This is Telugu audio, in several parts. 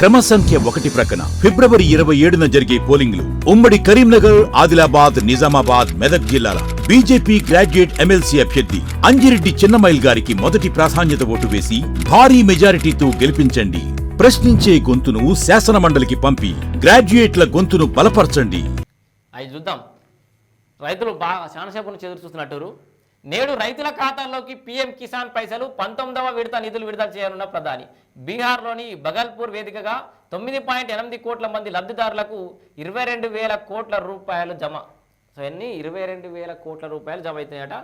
క్రమ సంఖ్య ఒకటి ప్రక్కన ఫిబ్రవరి ఇరవై ఏడున జరిగే పోలింగ్లు ఉమ్మడి కరీంనగర్ ఆదిలాబాద్ నిజామాబాద్ మెదక్ జిల్లాల బీజేపీ గ్రాడ్యుయేట్ ఎమ్మెల్సీ అభ్యర్థి అంజిరెడ్డి చిన్నమైల్ గారికి మొదటి ప్రాధాన్యత ఓటు వేసి భారీ మెజారిటీతో గెలిపించండి. ప్రశ్నించే గొంతును శాసన మండలికి పంపి గ్రాడ్యుయేట్ల గొంతును బలపరచండి. అవి చూద్దాం. రైతులు బాగా చాలాసేపు నుంచి ఎదురు చూస్తున్నట్టు నేడు రైతుల ఖాతాల్లోకి పీఎం కిసాన్ పైసలు పంతొమ్మిదవ విడత నిధులు విడుదల చేయనున్న ప్రధాని. బీహార్లోని బగల్పూర్ వేదికగా తొమ్మిది పాయింట్ ఎనిమిది కోట్ల మంది లబ్ధిదారులకు ఇరవై రెండు వేల కోట్ల రూపాయలు జమ. సో ఎన్ని? ఇరవై రెండు వేల కోట్ల రూపాయలు జమ అవుతాయట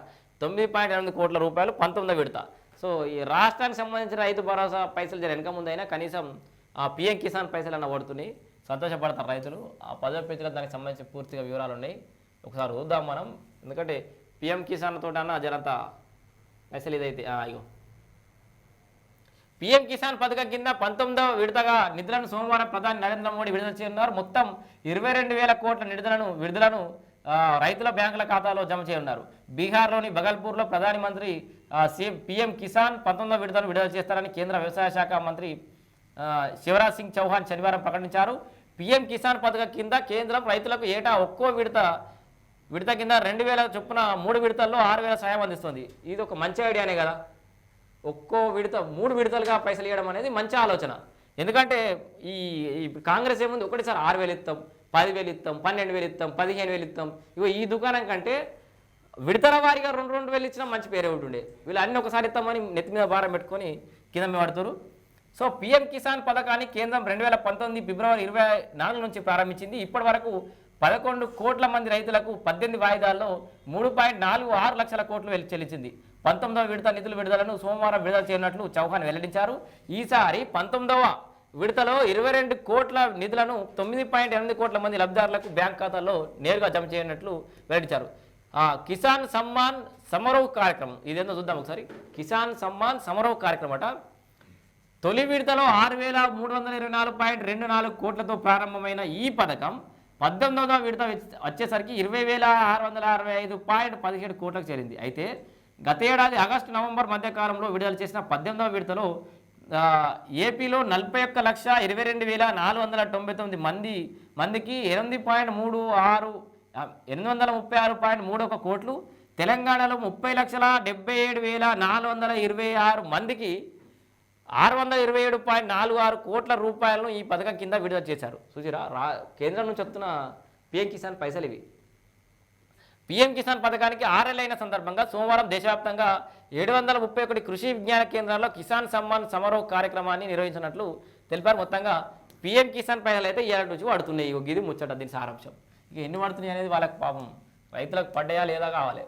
తొమ్మిది పాయింట్ ఎనిమిది కోట్ల రూపాయలు పంతొమ్మిదవ విడత. సో ఈ రాష్ట్రానికి సంబంధించిన రైతు భరోసా పైసలు జర వెనక ముందైనా కనీసం ఆ పీఎం కిసాన్ పైసలు అన్న పడుతున్నాయి. సంతోషపడతారు రైతులు. ఆ పదవి పేజీలో దానికి సంబంధించి పూర్తిగా వివరాలు ఉన్నాయి ఒకసారి చూద్దాం మనం. ఎందుకంటే పిఎం కిసాన్ అన్న జరంత పైసలు ఇదైతే అయ్యో ఇగో. పిఎం కిసాన్ పథకం కింద పంతొమ్మిదవ విడతగా నిధులను సోమవారం ప్రధాని నరేంద్ర మోడీ విడుదల చేయనున్నారు. మొత్తం ఇరవై రెండు వేల కోట్ల నిధులను విడుదలను రైతుల బ్యాంకుల ఖాతాలో జమ చేయనున్నారు. బీహార్లోని బగల్పూర్లో ప్రధానమంత్రి సీఎం పిఎం కిసాన్ పంతొమ్మిదవ విడతను విడుదల చేస్తారని కేంద్ర వ్యవసాయ శాఖ మంత్రి శివరాజ్ సింగ్ చౌహాన్ శనివారం ప్రకటించారు. పిఎం కిసాన్ పథకం కింద కేంద్రం రైతులకు ఏటా ఒక్కో విడత విడత కింద రెండు వేల చొప్పున మూడు విడతల్లో ఆరు వేల సాయం అందిస్తుంది. ఇది ఒక మంచి ఐడియానే కదా? ఒక్కో విడత మూడు విడతలుగా పైసలు ఇవ్వడం అనేది మంచి ఆలోచన. ఎందుకంటే ఈ ఈ కాంగ్రెస్ ఏముంది? ఒకటిసారి ఆరు వేలు ఇస్తాం పదివేలు ఇస్తాం పన్నెండు వేలు ఇస్తాం పదిహేను వేలు ఇస్తాం ఇగో ఈ దుకాణం కంటే విడతల వారిగా రెండు రెండు వేలు ఇచ్చినా మంచి పేరే ఉంటుండే. వీళ్ళు అన్ని ఒకసారి ఇస్తామని నెత్తి మీద భారం పెట్టుకొని కింద మీద సో పిఎం కిసాన్ పథకాన్ని కేంద్రం రెండు వేల పంతొమ్మిది ఫిబ్రవరి ఇరవై నాలుగు నుంచి ప్రారంభించింది. ఇప్పటి వరకు పదకొండు కోట్ల మంది రైతులకు పద్దెనిమిది వాయిదాల్లో మూడు పాయింట్ నాలుగు ఆరు లక్షల కోట్లు చెల్లించింది. పంతొమ్మిదవ విడత నిధుల విడుదలను సోమవారం విడుదల చేయనున్నట్లు చౌహాన్ వెల్లడించారు. ఈసారి పంతొమ్మిదవ విడతలో ఇరవై రెండు కోట్ల నిధులను తొమ్మిది పాయింట్ ఎనిమిది కోట్ల మంది లబ్ధిదారులకు బ్యాంక్ ఖాతాల్లో నేరుగా జమ చేయనున్నట్లు వెల్లడించారు. కిసాన్ సమ్మాన్ సమరోహ్ కార్యక్రమం. ఇదేందో చూద్దాం ఒకసారి. కిసాన్ సమ్మాన్ సమరోహ్ కార్యక్రమం అట. తొలి విడతలో ఆరు వేల మూడు వందల ఇరవై నాలుగు పాయింట్ రెండు నాలుగు కోట్లతో ప్రారంభమైన ఈ పథకం పద్దెనిమిదవ విడత వచ్చేసరికి ఇరవై వేల ఆరు వందల అరవై ఐదు పాయింట్ పదిహేడు కోట్లకు చేరింది. అయితే గత ఏడాది ఆగస్టు నవంబర్ మధ్యకాలంలో విడుదల చేసిన పద్దెనిమిదవ విడతలో ఏపీలో నలభై ఒక్క లక్ష ఇరవై రెండు వేల నాలుగు వందల తొంభై తొమ్మిది మంది మందికి ఎనిమిది పాయింట్ మూడు ఆరు ఎనిమిది వందల ముప్పై ఆరు పాయింట్ మూడు ఒక కోట్లు. తెలంగాణలో ముప్పై లక్షల డెబ్బై ఏడు వేల నాలుగు వందల ఇరవై ఆరు మందికి ఆరు వందల ఇరవై ఏడు పాయింట్ నాలుగు ఆరు కోట్ల రూపాయలను ఈ పథకం కింద విడుదల చేశారు. చూసిరా రా కేంద్రం నుంచి వస్తున్న పిఎం కిసాన్ పైసలు ఇవి. పిఎం కిసాన్ పథకానికి ఆరేళ్ళైన సందర్భంగా సోమవారం దేశవ్యాప్తంగా ఏడు వందల ముప్పై ఒకటి కృషి విజ్ఞాన కేంద్రాల్లో కిసాన్ సమ్మాన్ సమారోహ కార్యక్రమాన్ని నిర్వహించినట్లు తెలిపారు. మొత్తంగా పిఎం కిసాన్ పైసలు అయితే ఏడాది నుంచి పడుతున్నాయి ఇగో ఇది ముచ్చట దీని సారాంశం. ఇక ఎన్ని పడుతున్నాయి అనేది వాళ్ళకి పాపం. రైతులకు పడ్డాయా లేదా కావాలి.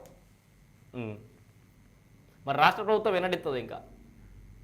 మరి రాష్ట్ర ప్రభుత్వం వెనడిస్తుంది ఇంకా.